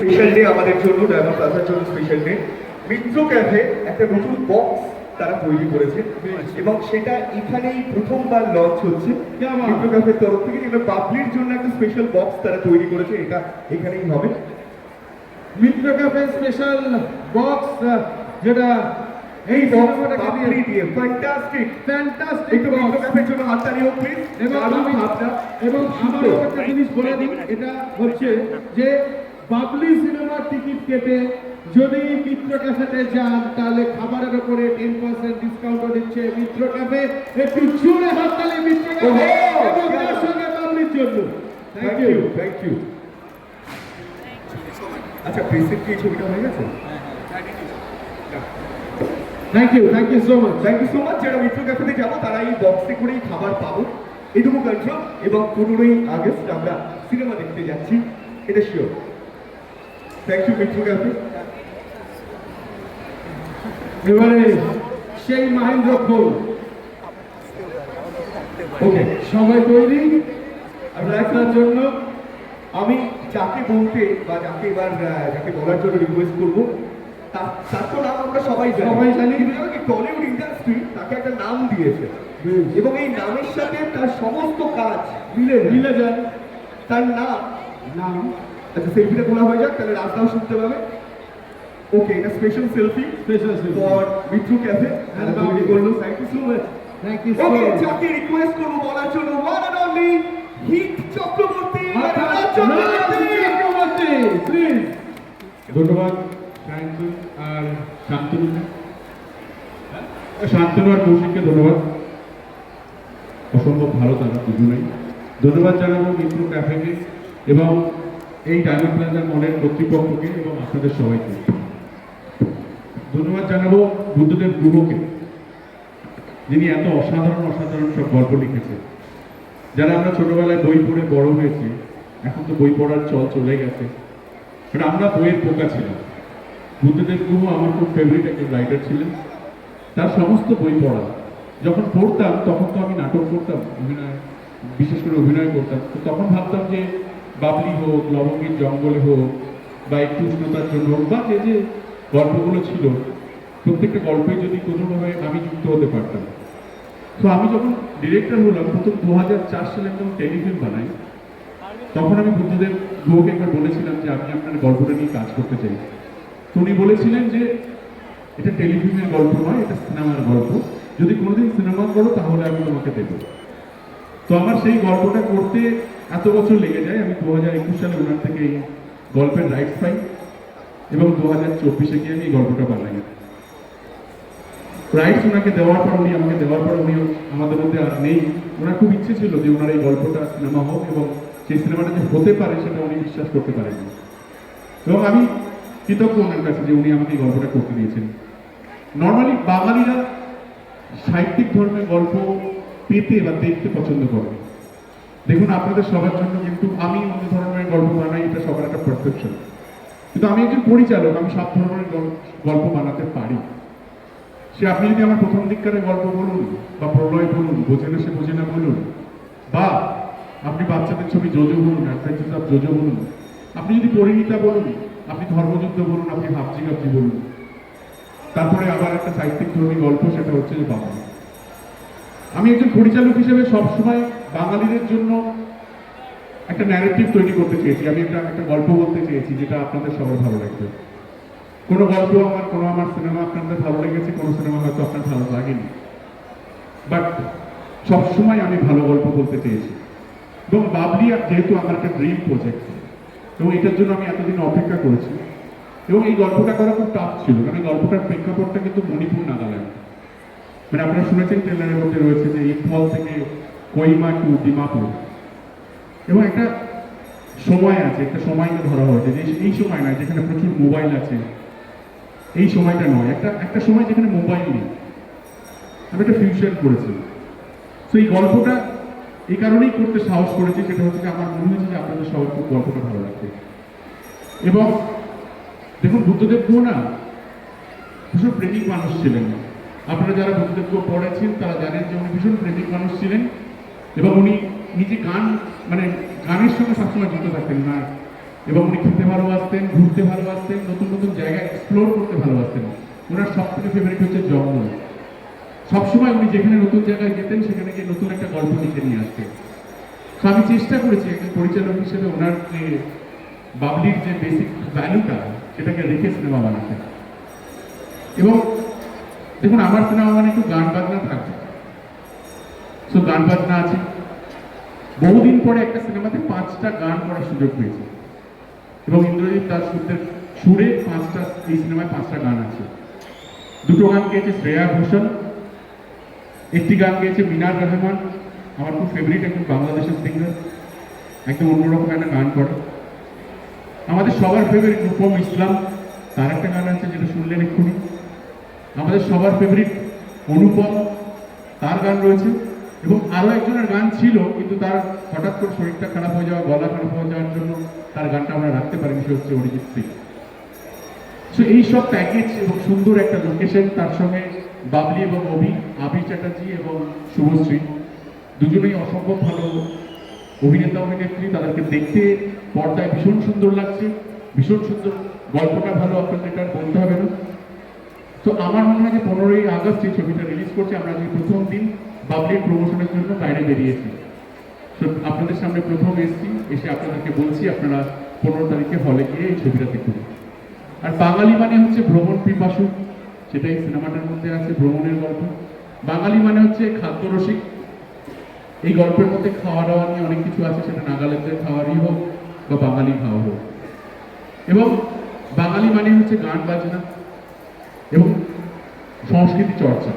Special day আমাদের জন্য diamond প্লাজার জন্য স্পেশাল ডে মিত্র ক্যাফে একটা নতুন বক্স তারা তৈরি করেছে। এবং সেটা এখানেই প্রথমবার লঞ্চ হচ্ছে। মিত্র ক্যাফের তরফ থেকে এবার পাবলির জন্য একটা স্পেশাল বক্স তারা তৈরি করেছে এটা এখানেই হবে। মিত্র ক্যাফে স্পেশাল বক্স যেটা এই পাবলি দিয়ে দিয়ে। ফ্যান্টাস্টিক ফ্যান্টাস্টিক একটু মিত্র ক্যাফের জন্য হাততালি হোক প্লিজ এবং আমার একটা জিনিস বলে দিই এটা হচ্ছে যে পাবলিক সিনেমার টিকিট কেটে যদি মিত্র ক্যাফেতে যান তাহলে খাবারের উপরে টেন পার্সেন্ট ডিসকাউন্ট দিচ্ছে মিত্র ক্যাফে। একটু জোরে হাততালি মিত্র ক্যাফে এবং তার সঙ্গে জন্য। থ্যাংক ইউ থ্যাংক ইউ আচ্ছা কি ছবিটা হয়ে গেছে? Thank you thank you so much thank you so much যারা মিত্র ক্যাফেতে যাব তারা এই বক্সে করেই খাবার পাবো। এটুকু কন্ট্রোল এবং পনেরোই আগস্ট আমরা সিনেমা দেখতে যাচ্ছি এটা sure thank you Mitra cafe এবারে সেই মাহেন্দ্র খোল ওকে সবাই তৈরি। একটার জন্য আমি যাকে বলতে বা যাকে এবার যাকে বলার জন্য রিকোয়েস্ট করব তার তার তো নাম আমরা সবাই সবাই জানি। টলিউড ইন্ডাস্ট্রি তাকে একটা নাম দিয়েছে। এবং এই নামের সাথে তার সমস্ত কাজ মিলে মিলে যায়। তার নাম নাম আচ্ছা সেলফিটা তোলা হয়ে যাক তাহলে রাস্তাও শুনতে পাবে। ওকে এটা special selfie special for Mitra cafe And তৈরি করল thank you so much thank you so okay much যাকে রিকোয়েস্ট করব বলার জন্য। One and only hit Chakraborty Raj Chakraborty please ধন্যবাদ সায়ন্তন আর শান্তনু। শান্তনু আর কৌশিককে ধন্যবাদ। অসম্ভব ভালো তারা দুজনেই। ধন্যবাদ জানাব মিত্র ক্যাফেকে এবং এই ডায়মন্ড প্লাজার মলের কর্তৃপক্ষকে এবং আপনাদের সবাইকে। ধন্যবাদ জানাব বুদ্ধদেব গুহকে, যিনি এত অসাধারণ অসাধারণ সব গল্প লিখেছে যারা আমরা ছোটবেলায় বই পড়ে বড় হয়েছি, এখন তো বই পড়ার চল চলে গেছে। বাট আমরা বইয়ের পোকা ছিলাম। বুদ্ধদেব গুহ আমার খুব ফেভারিট একজন রাইটার ছিলেন। তার সমস্ত বই পড়া, যখন পড়তাম, তখন তো আমি নাটক করতাম, অভিনয়, বিশেষ করে অভিনয় করতাম, তো তখন ভাবতাম যে বাবলি হোক, লবঙ্গের জঙ্গলে হোক, বা একটু উষ্ণতার জন্য হোক, বা যে যে গল্পগুলো ছিল, প্রত্যেকটা গল্পে যদি কোনোভাবে আমি যুক্ত হতে পারতাম। তো আমি যখন ডিরেক্টর হলাম, প্রথম দু হাজার চার সালে যখন টেলিফিল্ম বানাই, তখন আমি বুদ্ধদেব গুহকে একবার বলেছিলাম যে, আমি আপনার গল্পটা নিয়ে কাজ করতে চাই। তো উনি বলেছিলেন যে, এটা টেলিফিল্মের গল্প নয়, এটা সিনেমার গল্প। যদি কোনোদিন সিনেমা করো, তাহলে আমি তোমাকে দেবো। তো আমার সেই গল্পটা করতে এত বছর লেগে যায়, আমি দু হাজার একুশ সালে ওনার থেকে এই গল্পের রাইটস পাই এবং দু হাজার চব্বিশে গিয়ে আমি এই গল্পটা বানাই। রাইটস ওনাকে দেওয়ার পর উনি আমাকে দেওয়ার পর উনি আমাদের মধ্যে আর নেই। ওনার খুব ইচ্ছে ছিল যে ওনার এই গল্পটা সিনেমা হোক এবং সেই সিনেমাটা যে হতে পারে সেটা উনি বিশ্বাস করতে পারেননি। এবং আমি কৃতজ্ঞ ওনার কাছে যে উনি আমাকে এই গল্পটা করতে দিয়েছেন। নর্মালি বাঙালিরা সাহিত্যিক ধর্মের গল্প পেতে বা দেখতে পছন্দ করে। দেখুন, আপনাদের সবার জন্য কিন্তু আমি অন্য ধরনের গল্প বানাই, এটা সবার একটা পারসেপশন কিন্তু আমি একজন পরিচালক, আমি সব ধরনের গল- গল্প বানাতে পারি। সে, আপনি যদি আমার প্রথম দিককারের গল্প বলুন, বা প্রলয় বলুন বোঝে না সে বোঝে না বলুন, বা আপনি বাচ্চাদের ছবি জোজো বলুন অ্যাডভেঞ্চার্স অফ জোজো বলুন, আপনি যদি পরিণীতা বলুন, আপনি ধর্মযুদ্ধ বলুন, আপনি হাবজি গাবজি বলুন, তারপরে আবার একটা সাহিত্যিক ধর্মী গল্প, সেটা হচ্ছে যে বাবা। আমি একজন পরিচালক হিসেবে সবসময় বাঙালিদের জন্য একটা ন্যারেটিভ তৈরি করতে চেয়েছি। আমি একটা একটা গল্প বলতে চেয়েছি যেটা আপনাদের সবার ভালো লাগবে। কোনো গল্প আমার, কোনো আমার সিনেমা আপনাদের ভালো লেগেছে, কোনো সিনেমা হয়তো আপনার ভালো লাগেনি। বাট সবসময় আমি ভালো গল্প বলতে চেয়েছি। এবং বাবলি যেহেতু আমার একটা ড্রিম প্রজেক্ট এবং এটার জন্য আমি এতদিন অপেক্ষা করেছি। এবং এই গল্পটা করা খুব টাফ ছিল, কারণ এই গল্পটার প্রেক্ষাপটটা কিন্তু মণিপুর নাগাল্যান্ড। মানে আপনারা শুনেছেন ট্রেলারের মধ্যে রয়েছে যে ইম্ফল থেকে কোহিমা টু ডিমাপুর এবং একটা সময় আছে, একটা সময়কে ধরা হয়েছে, যে এই সময় নয় যেখানে প্রচুর মোবাইল আছে। এই সময়টা নয়, একটা একটা সময় যেখানে মোবাইল নেই। আমি একটা ফিউচার করেছি। তো এই গল্পটা এই কারণেই করতে সাহস করেছি, সেটা হচ্ছে আমার মনে হয়েছে যে আপনাদের সবার খুব গল্পটা ভালো লাগবে। এবং দেখুন, বুদ্ধদেব গুহ না, ভীষণ প্রেমিক মানুষ ছিলেন। আপনারা যারা বুদ্ধদেব গুহ পড়েছেন, তারা জানেন যে উনি ভীষণ প্রেমিক মানুষ ছিলেন। এবং উনি নিজে গান মানে গানের সঙ্গে সবসময় যুক্ত থাকতেন না। এবং উনি খেতে ভালোবাসতেন, ঘুরতে ভালোবাসতেন, নতুন নতুন জায়গা এক্সপ্লোর করতে ভালোবাসতেন। ওনার সব থেকে ফেভারিট হচ্ছে জঙ্গল। সবসময় উনি যেখানে নতুন জায়গায় যেতেন, সেখানে গিয়ে নতুন একটা গল্প লিখে নিয়ে আসতেন। তো আমি চেষ্টা করেছি একজন পরিচালক হিসেবে ওনার যে বাবলির যে বেসিক ভ্যালুটা সেটাকে রেখে সিনেমা বানাতে। এবং দেখুন, আমার সিনেমা মানে একটু গান বাজনা থাকবে সো গান বাজনা আছে। বহুদিন পরে একটা সিনেমাতে পাঁচটা গান করার সুযোগ পেয়েছি। এবং ইন্দ্রজিৎ দাসগুপ্তের সুরে পাঁচটা, এই সিনেমায় পাঁচটা গান আছে। দুটো গান গেয়েছে শ্রেয়া ঘোষাল, একটি গান গেয়েছে মিনার রহমান, আমার খুব ফেভারিট একজন বাংলাদেশের সিঙ্গার একদম অন্যরকম একটা গান করে। আমাদের সবার ফেভারিট রূপম ইসলাম, তার একটা গান আছে যেটা শুনলেন এক্ষুনি। আমাদের সবার ফেভারিট অনুপম, তার গান রয়েছে এবং আরও একজনের গান ছিল, কিন্তু তার হঠাৎ করে শরীরটা খারাপ হয়ে যাওয়া, গলা খারাপ হয়ে যাওয়ার জন্য তার গানটা আমরা রাখতে পারিনি, সে হচ্ছে অরিজিৎ সিং। সো এই সব প্যাকেজ এবং সুন্দর একটা লোকেশন তার সঙ্গে বাবলি এবং অভি আবি চ্যাটার্জি এবং শুভশ্রী, দুজনেই অসম্ভব ভালো অভিনেতা অভিনেত্রী তাদেরকে দেখতে পর্দায় ভীষণ সুন্দর লাগছে, ভীষণ সুন্দর গল্পটা ভালো আপনাদের এটা বলতে হবে না। তো আমার মনে হয় যে পনেরোই আগস্ট এই ছবিটা রিলিজ করছে, আমরা যে প্রথম দিন বাবলির প্রমোশনের জন্য বাইরে বেরিয়েছি। তো আপনাদের সামনে প্রথম এসেছি, এসে আপনাদেরকে বলছি, আপনারা পনেরো তারিখে হলে গিয়ে এই ছবিটা দেখুন। আর বাঙালি মানে হচ্ছে ভ্রমণ পিপাসু সেটাই সিনেমাটার মধ্যে আছে, ভ্রমণের গল্প। বাঙালি মানে হচ্ছে খাদ্যরসিক। এই গল্পের মধ্যে খাওয়া দাওয়া নিয়ে অনেক কিছু আছে, সেটা নাগাল্যান্ডের খাওয়ারই হোক বা বাঙালি খাওয়া হোক। এবং বাঙালি মানে হচ্ছে গান বাজনা এবং সংস্কৃতি চর্চা।